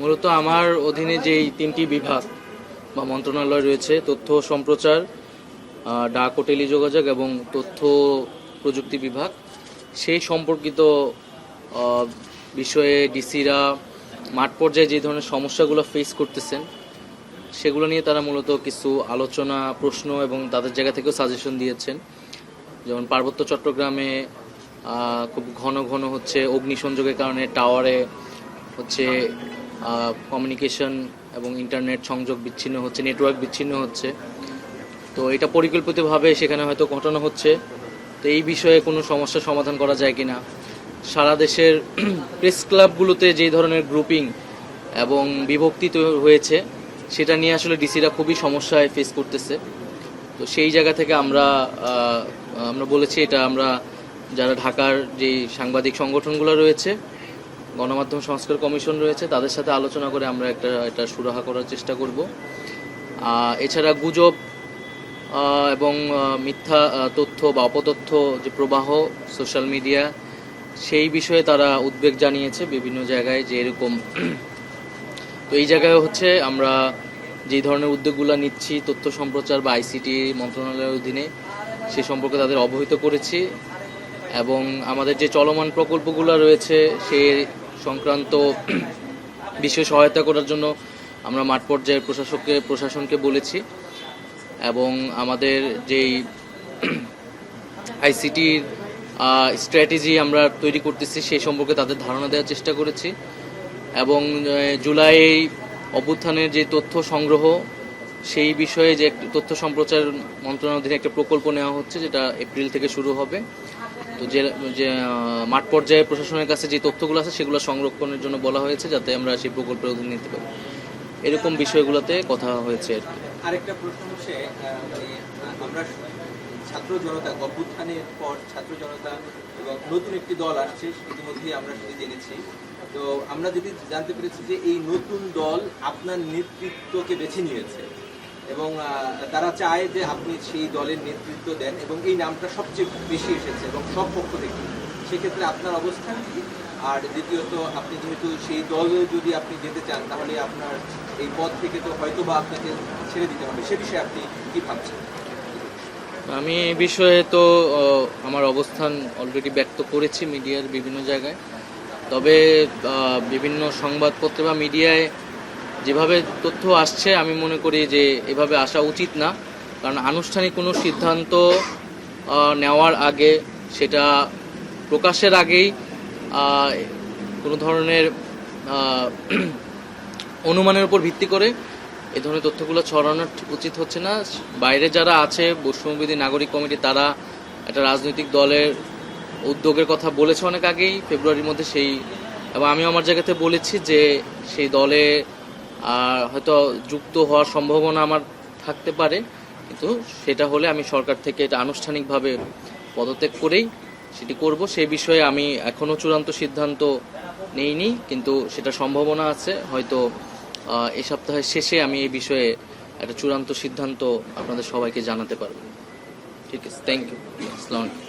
মূলত আমার অধীনে যেই তিনটি বিভাগ বা মন্ত্রণালয় রয়েছে, তথ্য সম্প্রচার ডাক ও টেলিযোগাযোগ এবং তথ্য প্রযুক্তি বিভাগ, সেই সম্পর্কিত বিষয়ে ডিসিরা মাঠ পর্যায়ে যে ধরনের সমস্যাগুলো ফেস করতেছেন, সেগুলো নিয়ে তারা মূলত কিছু আলোচনা, প্রশ্ন এবং তাদের জায়গা থেকেও সাজেশন দিয়েছেন। যেমন পার্বত্য চট্টগ্রামে খুব ঘন ঘন হচ্ছে অগ্নিসংযোগের কারণে টাওয়ারে হচ্ছে কমিউনিকেশন এবং ইন্টারনেট সংযোগ বিচ্ছিন্ন হচ্ছে নেটওয়ার্ক বিচ্ছিন্ন হচ্ছে। তো এটা পরিকল্পিতভাবে সেখানে হয়তো ঘটানো হচ্ছে। তো এই বিষয়ে কোনো সমস্যার সমাধান করা যায় কিনা? সারা দেশের প্রেস ক্লাবগুলোতে যেই ধরনের গ্রুপিং এবং বিভক্তি হয়েছে, সেটা নিয়ে আসলে ডিসিরা খুবই সমস্যায় ফেস করতেছে। তো সেই জায়গা থেকে আমরা আমরা বলেছি, এটা আমরা যারা ঢাকার যে সাংবাদিক সংগঠনগুলো রয়েছে গণমাধ্যম সংস্কার কমিশন রয়েছে, তাদের সাথে আলোচনা করে আমরা একটা এটা সুরাহা করার চেষ্টা করব। এছাড়া গুজব এবং মিথ্যা তথ্য বা অপতথ্য যে প্রবাহ সোশ্যাল মিডিয়া, সেই বিষয়ে তারা উদ্বেগ জানিয়েছে বিভিন্ন জায়গায় যে এরকম। তো এই জায়গায় হচ্ছে আমরা যেই ধরনের উদ্যোগগুলো নিচ্ছি, তথ্য সম্প্রচার বা আইসিটি মন্ত্রণালয়ের অধীনে, সে সম্পর্কে তাদের অবহিত করেছি। এবং আমাদের যে চলমান প্রকল্পগুলো রয়েছে, সে সংক্রান্ত বিষয়ে সহায়তা করার জন্য আমরা মাঠ পর্যায়ের প্রশাসককে, প্রশাসনকে বলেছি এবং আমাদের যেই আইসিটির স্ট্র্যাটেজি আমরা তৈরি করতেছি সেই সম্পর্কে তাদের ধারণা দেওয়ার চেষ্টা করেছি এবং জুলাই অভ্যুত্থানের যে তথ্য সংগ্রহ, সেই বিষয়ে যে তথ্য সম্প্রচার মন্ত্রণালয়ের একটা প্রকল্প নেওয়া হচ্ছে, যেটা এপ্রিল থেকে শুরু হবে। তো যে মাঠ পর্যায়ে প্রশাসনের কাছে যে তথ্যগুলো আছে সেগুলো সংরক্ষণের জন্য বলা হয়েছে যাতে আমরা সেই প্রকল্পের অধীনে নিতে পারি। এরকম বিষয়গুলোতে কথা হয়েছে আর কি। আরেকটা প্রশ্ন হচ্ছে মানে আমরা ছাত্র জনতা, অভ্যুত্থানের পর ছাত্র জনতা এবং নতুন একটি দল আসছে ইতিমধ্যে আমরা সেটি জেনেছি তো আমরা যদি জানতে পেরেছি যে এই নতুন দল আপনার নেতৃত্বকে বেছে নিয়েছে। এবং তারা চায় যে আপনি সেই দলের নেতৃত্ব দেন এবং এই নামটা সবচেয়ে বেশি এসেছে এবং সব পক্ষ থেকে। সেক্ষেত্রে আপনার অবস্থান কি? আর দ্বিতীয়ত, আপনি যেহেতু সেই দলে যদি আপনি যেতে চান, তাহলে আপনার এই পদ থেকে তো হয়তো বা আপনাকে ছেড়ে দিতে হবে। সে বিষয়ে আপনি কি ভাবছেন? আমি এই বিষয়ে তো আমার অবস্থান অলরেডি ব্যক্ত করেছি মিডিয়ার বিভিন্ন জায়গায়। তবে বিভিন্ন সংবাদপত্রে বা মিডিয়ায় যেভাবে তথ্য আসছে, আমি মনে করি যে এভাবে আসা উচিত না। কারণ আনুষ্ঠানিক কোনো সিদ্ধান্ত নেওয়ার আগে সেটা প্রকাশের আগেই কোনো ধরনের অনুমানের উপর ভিত্তি করে এ ধরনের তথ্যগুলো ছড়ানো উচিত হচ্ছে না। বাইরে যারা আছে, বৈষম্যবিধি নাগরিক কমিটি, তারা একটা রাজনৈতিক দলের উদ্যোগের কথা বলেছে অনেক আগেই, ফেব্রুয়ারির মধ্যে সেই, এবং আমি আমার জায়গাতে বলেছি যে সেই দলে আহ, হয়তো যুক্ত হওয়ার সম্ভাবনা আমার থাকতে পারে কিন্তু সেটা হলে আমি সরকার থেকে এটা আনুষ্ঠানিকভাবে পদত্যাগ করেই সেটি করব। সে বিষয়ে আমি এখনও চূড়ান্ত সিদ্ধান্ত নেইনি কিন্তু সেটা সম্ভাবনা আছে। হয়তো এই সপ্তাহের শেষে আমি এই বিষয়ে একটা চূড়ান্ত সিদ্ধান্ত আপনাদের সবাইকে জানাতে পারব। ঠিক আছে থ্যাংক ইউ আসসালামু